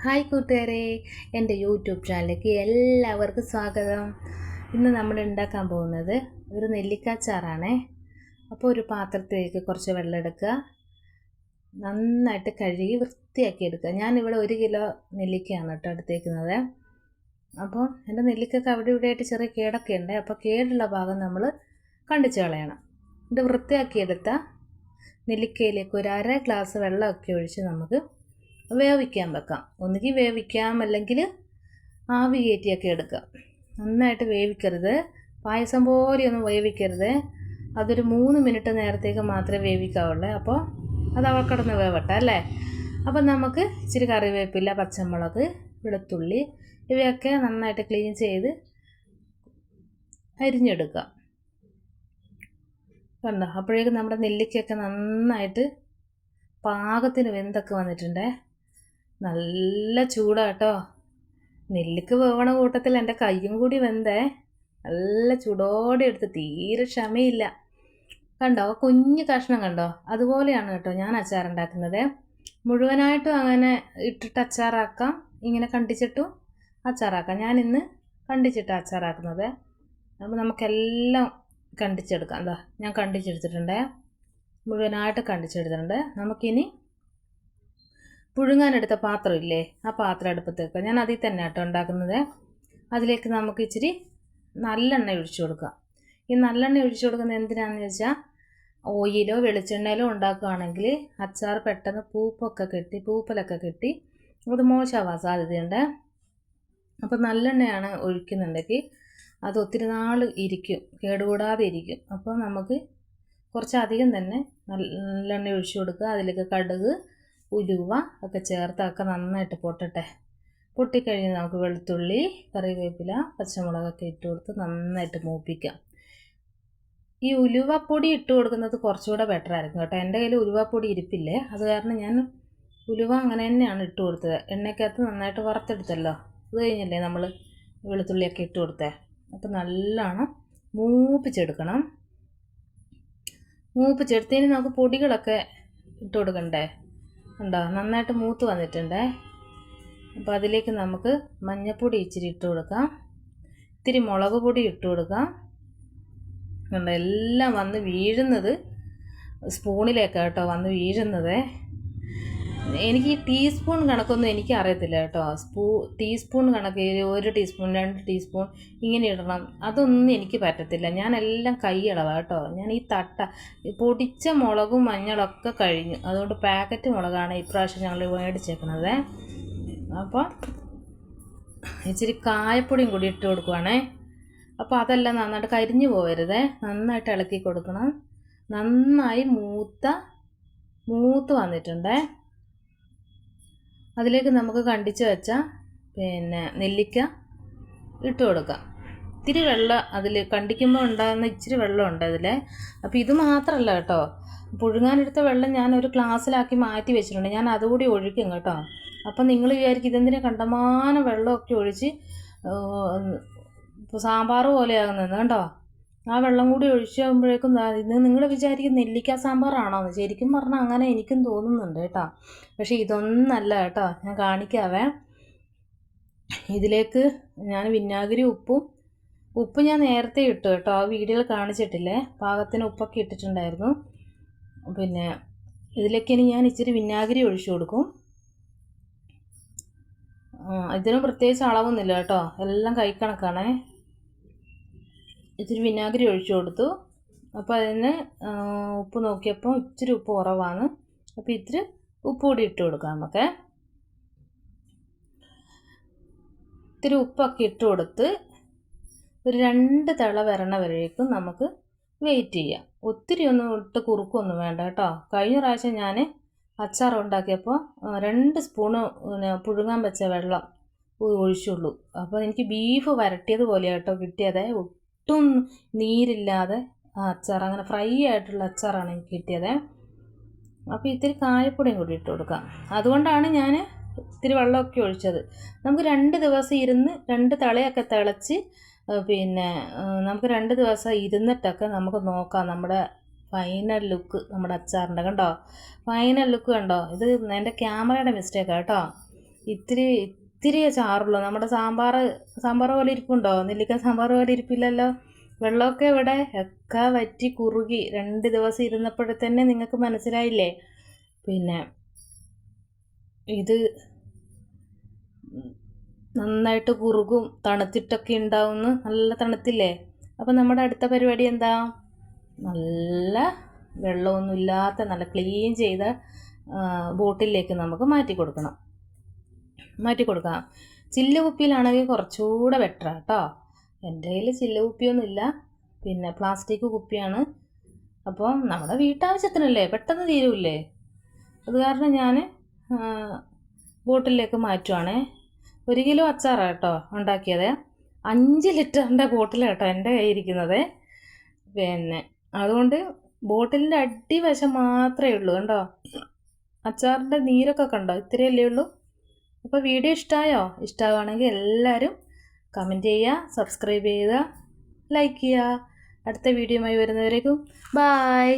Hi കൂട്ടുകാരെ എന്റെ YouTube ചാനലിലേക്ക് എല്ലാവർക്കും സ്വാഗതം. ഇന്ന് നമ്മൾ ഉണ്ടാക്കാൻ പോകുന്നത് ഒരു നെല്ലിക്കാച്ചാറാണേ. അപ്പോൾ ഒരു പാത്രത്തിലേക്ക് കുറച്ച് വെള്ളം എടുക്കുക. നന്നായിട്ട് കഴുകി വൃത്തിയാക്കി എടുക്കുക. ഞാനിവിടെ ഒരു കിലോ നെല്ലിക്കയാണ് കേട്ടോ എടുത്തേക്കുന്നത്. അപ്പോൾ എന്റെ നെല്ലിക്കൊക്കെ അവിടെ ഇവിടെ ആയിട്ട് ചെറിയ കേടൊക്കെ ഉണ്ട്. അപ്പോൾ കേടുള്ള ഭാഗം നമ്മൾ കണ്ടിച്ച് കളയണം. ഇത് വൃത്തിയാക്കിയെടുത്ത നെല്ലിക്കയിലേക്ക് ഒരു അര ഗ്ലാസ് വെള്ളമൊക്കെ ഒഴിച്ച് നമുക്ക് വേവിക്കാൻ വെക്കാം. ഒന്നുകിൽ വേവിക്കാം അല്ലെങ്കിൽ ആവി കയറ്റിയൊക്കെ എടുക്കാം. നന്നായിട്ട് വേവിക്കരുത്. പായസം പോലെയൊന്നും വേവിക്കരുത്. അതൊരു മൂന്ന് മിനിറ്റ് നേരത്തേക്ക് മാത്രമേ വേവിക്കാവുള്ളൂ. അപ്പോൾ അത് അവൾ കിടന്ന് വേവട്ടെ അല്ലേ? അപ്പം നമുക്ക് ഇച്ചിരി കറിവേപ്പില പച്ചമുളക് വെളുത്തുള്ളി ഇവയൊക്കെ നന്നായിട്ട് ക്ലീൻ ചെയ്ത് അരിഞ്ഞെടുക്കാം കണ്ടോ? അപ്പോഴേക്കും നമ്മുടെ നെല്ലിക്കയൊക്കെ നന്നായിട്ട് പാകത്തിന് വെന്തൊക്കെ വന്നിട്ടുണ്ടേ? നല്ല ചൂടാട്ടോ. നെല്ലിക്ക് വേവണ കൂട്ടത്തിൽ എന്റെ കയ്യും കൂടി വെന്തേ. നല്ല ചൂടോടെ എടുത്ത് തീരെ ക്ഷമയില്ല. കണ്ടോ? കുഞ്ഞു കഷ്ണം കണ്ടോ? അതുപോലെയാണ് കേട്ടോ ഞാൻ അച്ചാറുണ്ടാക്കുന്നത്. മുഴുവനായിട്ടും അങ്ങനെ ഇട്ടിട്ട് അച്ചാറാക്കാം. ഇങ്ങനെ കണ്ടിച്ചിട്ടും അച്ചാറാക്കാം. ഞാൻ ഇന്ന് കണ്ടിച്ചിട്ട് അച്ചാറാക്കുന്നത്. അപ്പോൾ നമുക്കെല്ലാം കണ്ടിച്ചെടുക്കാം. എന്താ ഞാൻ കണ്ടിച്ചെടുത്തിട്ടുണ്ട്. മുഴുവനായിട്ട് കണ്ടിച്ചെടുത്തിട്ടുണ്ട്. നമുക്കിനി പുഴുങ്ങാനെടുത്ത പാത്രമില്ലേ? ആ പാത്രം അടുപ്പത്ത് വെക്കുക. ഞാൻ അതിൽ തന്നെ കേട്ടോ ഉണ്ടാക്കുന്നത്. അതിലേക്ക് നമുക്ക് ഇച്ചിരി നല്ലെണ്ണ ഒഴിച്ചു കൊടുക്കാം. ഈ നല്ലെണ്ണ ഒഴിച്ചു കൊടുക്കുന്നത് എന്തിനാണെന്ന് വെച്ചാൽ ഓയിലോ വെളിച്ചെണ്ണയിലോ ഉണ്ടാക്കുകയാണെങ്കിൽ അച്ചാർ പെട്ടെന്ന് പൂപ്പൊക്കെ കെട്ടി പൂപ്പലൊക്കെ കെട്ടി അത് മോശമാവാൻ സാധ്യതയുണ്ട്. അപ്പോൾ നല്ലെണ്ണയാണ് ഒഴിക്കുന്നുണ്ടെങ്കിൽ അത് ഒത്തിരി നാൾ ഇരിക്കും കേടുകൂടാതെ ഇരിക്കും. അപ്പോൾ നമുക്ക് കുറച്ചധികം തന്നെ നല്ലെണ്ണ ഒഴിച്ചു കൊടുക്കുക. അതിലേക്ക് കടുക് ഉലുവ ഒക്കെ ചേർത്തൊക്കെ നന്നായിട്ട് പൊട്ടട്ടെ. പൊട്ടിക്കഴിഞ്ഞ് നമുക്ക് വെളുത്തുള്ളി കറിവേപ്പില പച്ചമുളകൊക്കെ ഇട്ട് കൊടുത്ത് നന്നായിട്ട് മൂപ്പിക്കാം. ഈ ഉലുവപ്പൊടി ഇട്ട് കൊടുക്കുന്നത് കുറച്ചുകൂടെ ബെറ്റർ ആയിരിക്കും കേട്ടോ. എന്റെ കയ്യിൽ ഉലുവപ്പൊടി ഇരിപ്പില്ലേ? അത് കാരണം ഞാൻ ഉലുവ അങ്ങനെ തന്നെയാണ് ഇട്ട് കൊടുത്തത്. എണ്ണയ്ക്കകത്ത് നന്നായിട്ട് വറുത്തെടുത്തല്ലോ. അത് കഴിഞ്ഞല്ലേ നമ്മൾ വെളുത്തുള്ളിയൊക്കെ ഇട്ട് കൊടുത്തേ. അപ്പോൾ നല്ലോണം മൂപ്പിച്ചെടുക്കണം. മൂപ്പിച്ചെടുത്തതിന് നമുക്ക് പൊടികളൊക്കെ ഇട്ട് കൊടുക്കണ്ടേ? ഉണ്ടോ നന്നായിട്ട് മൂത്ത് വന്നിട്ടുണ്ടേ. അപ്പോൾ അതിലേക്ക് നമുക്ക് മഞ്ഞൾപ്പൊടി ഇച്ചിരി ഇട്ട് കൊടുക്കാം. ഇത്തിരി മുളക് പൊടി ഇട്ട് കൊടുക്കാം. കണ്ടോ? എല്ലാം വന്ന് വീഴുന്നത് സ്പൂണിലേക്കാണ് കേട്ടോ വന്ന് വീഴുന്നത്. എനിക്ക് ഈ ടീസ്പൂൺ കണക്കൊന്നും എനിക്ക് അറിയത്തില്ല കേട്ടോ. സ്പൂ ടീസ്പൂൺ കണക്ക് ഒരു ടീസ്പൂൺ രണ്ട് ടീസ്പൂൺ ഇങ്ങനെ ഇടണം. അതൊന്നും എനിക്ക് പറ്റത്തില്ല. ഞാനെല്ലാം എല്ലാം കൈയളവാ കേട്ടോ. ഞാൻ ഈ തട്ട പൊടിച്ച മുളകും മഞ്ഞളൊക്കെ കഴിഞ്ഞു. അതുകൊണ്ട് പാക്കറ്റ് മുളകാണ് ഇപ്രാവശ്യം ഞങ്ങൾ മേടിച്ചേക്കുന്നത് അപ്പോൾ ഇച്ചിരി കായപ്പൊടിയും കൂടി ഇട്ട് കൊടുക്കുവാണേ. അപ്പോൾ അതെല്ലാം നന്നായിട്ട് കരിഞ്ഞു പോകരുതേ നന്നായിട്ട് ഇളക്കി കൊടുക്കണം. നന്നായി മൂത്ത മൂത്ത് വന്നിട്ടുണ്ടേ. അതിലേക്ക് നമുക്ക് കണ്ടിച്ച് വെച്ച പിന്നെ നെല്ലിക്ക ഇട്ട് കൊടുക്കാം. ഇത്തിരി വെള്ളം അതിൽ കണ്ടിക്കുമ്പോൾ ഉണ്ടാകുന്ന ഇച്ചിരി വെള്ളമുണ്ട് അതിൽ അപ്പോൾ ഇത് മാത്രമല്ല കേട്ടോ. പുഴുങ്ങാനെടുത്ത വെള്ളം ഞാൻ ഒരു ഗ്ലാസ്സിലാക്കി മാറ്റി വെച്ചിട്ടുണ്ട്. ഞാൻ അതുകൂടി ഒഴിക്കും കേട്ടോ. അപ്പം നിങ്ങൾ വിചാരിക്കും ഇതെന്തിനാ കണ്ടമാനം വെള്ളമൊക്കെ ഒഴിച്ച് സാമ്പാർ പോലെയാകുന്നത് കേട്ടോ. ആ വെള്ളം കൂടി ഒഴിച്ചാകുമ്പോഴേക്കും ഇന്ന് നിങ്ങൾ വിചാരിക്കും നെല്ലിക്ക സാമ്പാറാണോ എന്ന് ശരിക്കും പറഞ്ഞാൽ അങ്ങനെ എനിക്കും തോന്നുന്നുണ്ട് കേട്ടോ. പക്ഷേ ഇതൊന്നല്ല കേട്ടോ ഞാൻ കാണിക്കാവേ. ഇതിലേക്ക് ഞാൻ വിനാഗിരി ഉപ്പും ഉപ്പ് ഞാൻ നേരത്തെ ഇട്ടു കേട്ടോ ആ വീഡിയോയിൽ കാണിച്ചിട്ടില്ലേ? പാകത്തിന് ഉപ്പൊക്കെ ഇട്ടിട്ടുണ്ടായിരുന്നു. പിന്നെ ഇതിലേക്ക് ഇനി ഞാൻ ഇച്ചിരി വിനാഗിരി ഒഴിച്ചു കൊടുക്കും. ഇതിനും പ്രത്യേകിച്ച് അളവൊന്നുമില്ല കേട്ടോ എല്ലാം കൈക്കണക്കാണേ. ഇച്ചിരി വിനാഗിരി ഒഴിച്ചു കൊടുത്തു. അപ്പോൾ അതിന് ഉപ്പ് നോക്കിയപ്പോൾ ഇച്ചിരി ഉപ്പ് കുറവാണ്. അപ്പോൾ ഇത്തിരി ഉപ്പ് കൂടി ഇട്ട് കൊടുക്കാം നമുക്ക്. ഇത്തിരി ഉപ്പൊക്കെ ഇട്ട് കൊടുത്ത് ഒരു രണ്ട് തിള വരണ വരേക്കും നമുക്ക് വെയിറ്റ് ചെയ്യാം. ഒത്തിരി ഒന്നും ഇട്ട് കുറുക്കൊന്നും വേണ്ട കേട്ടോ. കഴിഞ്ഞ പ്രാവശ്യം ഞാൻ അച്ചാർ ഉണ്ടാക്കിയപ്പോൾ രണ്ട് സ്പൂണ് പുഴുങ്ങാൻ വെച്ച വെള്ളം ഒഴിച്ചുള്ളൂ. അപ്പോൾ എനിക്ക് ബീഫ് വരട്ടിയത് പോലെയാട്ടോ കേട്ടോ കിട്ടിയത് ഒട്ടും നീരില്ലാതെ അച്ചാർ അങ്ങനെ ഫ്രൈ ആയിട്ടുള്ള അച്ചാറാണ് എനിക്ക് കിട്ടിയത്. അപ്പോൾ ഇത്തിരി കായപ്പൊടിയും കൂടി ഇട്ട് കൊടുക്കാം. അതുകൊണ്ടാണ് ഞാൻ ഇത്തിരി വെള്ളമൊക്കെ ഒഴിച്ചത്. നമുക്ക് രണ്ട് ദിവസം ഇരുന്ന് രണ്ട് തളയൊക്കെ തിളച്ച് പിന്നെ നമുക്ക് രണ്ട് ദിവസം ഇരുന്നിട്ടൊക്കെ നമുക്ക് നോക്കാം നമ്മുടെ ഫൈനൽ ലുക്ക് നമ്മുടെ അച്ചാറിന്റെ. കണ്ടോ? ഫൈനൽ ലുക്ക് കണ്ടോ? ഇത് എന്റെ ക്യാമറയുടെ മിസ്റ്റേക്കാണ് കേട്ടോ. ഇത്തിരി ഇത്തിരിയേ ചാറുള്ളൂ. നമ്മുടെ സാമ്പാർ സാമ്പാർ പോലെ ഇരിപ്പുണ്ടോ? നെല്ലിക്ക സാമ്പാർ പോലെ ഇരിപ്പില്ലല്ലോ? വെള്ളമൊക്കെ ഇവിടെ ഒക്കെ വറ്റി കുറുകി രണ്ട് ദിവസം ഇരുന്നപ്പോഴത്തന്നെ നിങ്ങൾക്ക് മനസ്സിലായില്ലേ? പിന്നെ ഇത് നന്നായിട്ട് കുറുകും തണുത്തിട്ടൊക്കെ ഉണ്ടാവുമെന്ന് നല്ല തണുത്തില്ലേ? അപ്പം നമ്മുടെ അടുത്ത പരിപാടി എന്താ? നല്ല വെള്ളമൊന്നുമില്ലാത്ത നല്ല ക്ലീൻ ചെയ്ത ബോട്ടിലേക്ക് നമുക്ക് മാറ്റി കൊടുക്കണം. മാറ്റി കൊടുക്കാം. ചില്ല് കുപ്പിയിലാണെങ്കിൽ കുറച്ചുകൂടെ ബെറ്റർ കേട്ടോ എന്റെ കയ്യിൽ ചില്ല് കുപ്പിയൊന്നുമില്ല. പിന്നെ പ്ലാസ്റ്റിക് കുപ്പിയാണ്. അപ്പോൾ നമ്മുടെ വീട്ടാവശ്യത്തിനല്ലേ? പെട്ടെന്ന് തീരുമില്ലേ അത് കാരണം ഞാൻ ബോട്ടിലേക്ക് മാറ്റുവാണേ. ഒരു കിലോ അച്ചാറാണ് കേട്ടോ ഉണ്ടാക്കിയത്. അഞ്ച് ലിറ്ററിന്റെ ബോട്ടിലാണ് കേട്ടോ എന്റെ കയ്യിൽ ഇരിക്കുന്നത്. പിന്നെ അതുകൊണ്ട് ബോട്ടിലിന്റെ അടിവശം മാത്രമേ ഉള്ളൂ കണ്ടോ? അച്ചാറിന്റെ നീരൊക്കെ കണ്ടോ? ഇത്രയല്ലേ ഉള്ളൂ? അപ്പോൾ വീഡിയോ ഇഷ്ടമായോ ഇഷ്ടമാവുകയാണെങ്കിൽ എല്ലാവരും കമന്റ് ചെയ്യുക സബ്സ്ക്രൈബ് ചെയ്യുക ലൈക്ക് ചെയ്യുക. അടുത്ത വീഡിയോയുമായി വരുന്നവരേക്കും ബായ്